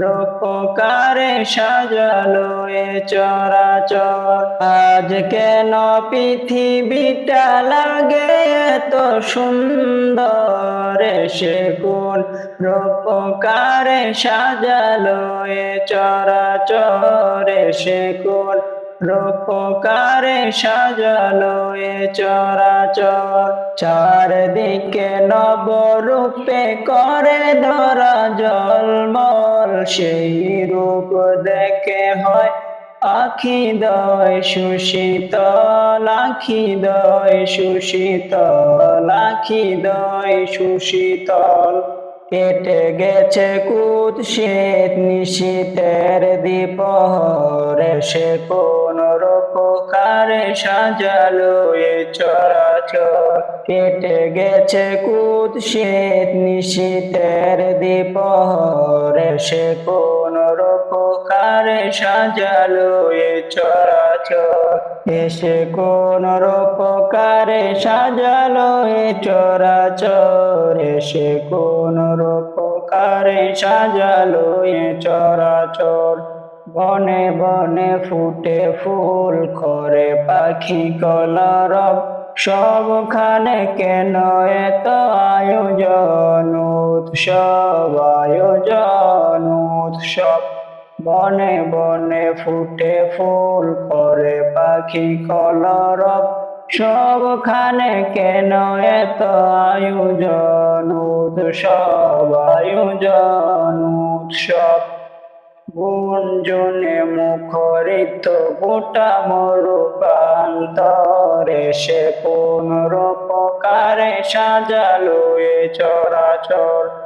রূপকারে সাজালো এ চরাচর। আজ কেন পৃথিবীটা লাগে এত সুন্দর? সে কোন রূপকারে সাজালো এ চরাচর? সে কোন রূপকারে সাজালো এ চরাচর। চারদিকে নবরূপে করে ধরা জলমল, সেই রূপ দেখে হয় আখি দয় সুশীতল, আখি দয় সুশীতল, আখি দয় সুশীতল। কেটে গেছে কুৎসিত নিশীতের দীপহরে সে কোন রূপকারে সাজালো এ চরাচর। কেটে গেছে কুৎসিত নিশীতের দীপহরে সে কোন রূপকারে সাজালো এ চরাচর। এসে কোন রূপকারে সাজালো এ চরাচর। এসে কোন রূপকারে সাজালো এ চরাচর। বনে বনে ফুটে ফুল করে পাখি কলরব। সবখানে কেন এত আয়োজন? উৎসব আয়োজন উৎসব বনে বনে ফুটে ফুল করে পাখি কলরব। সবখানে কেন এত আয়োজন? উৎসব আয়োজন, উৎসব। গুঞ্জনে মুখরিত গোটা মরুকান্তরে সে কোন রূপকারে সাজালো এ চরাচর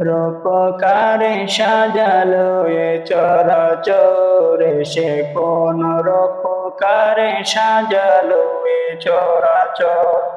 রূপকারে সাজালো এ চরাচর সে কোন রূপকারে সাজালো এ চরাচর?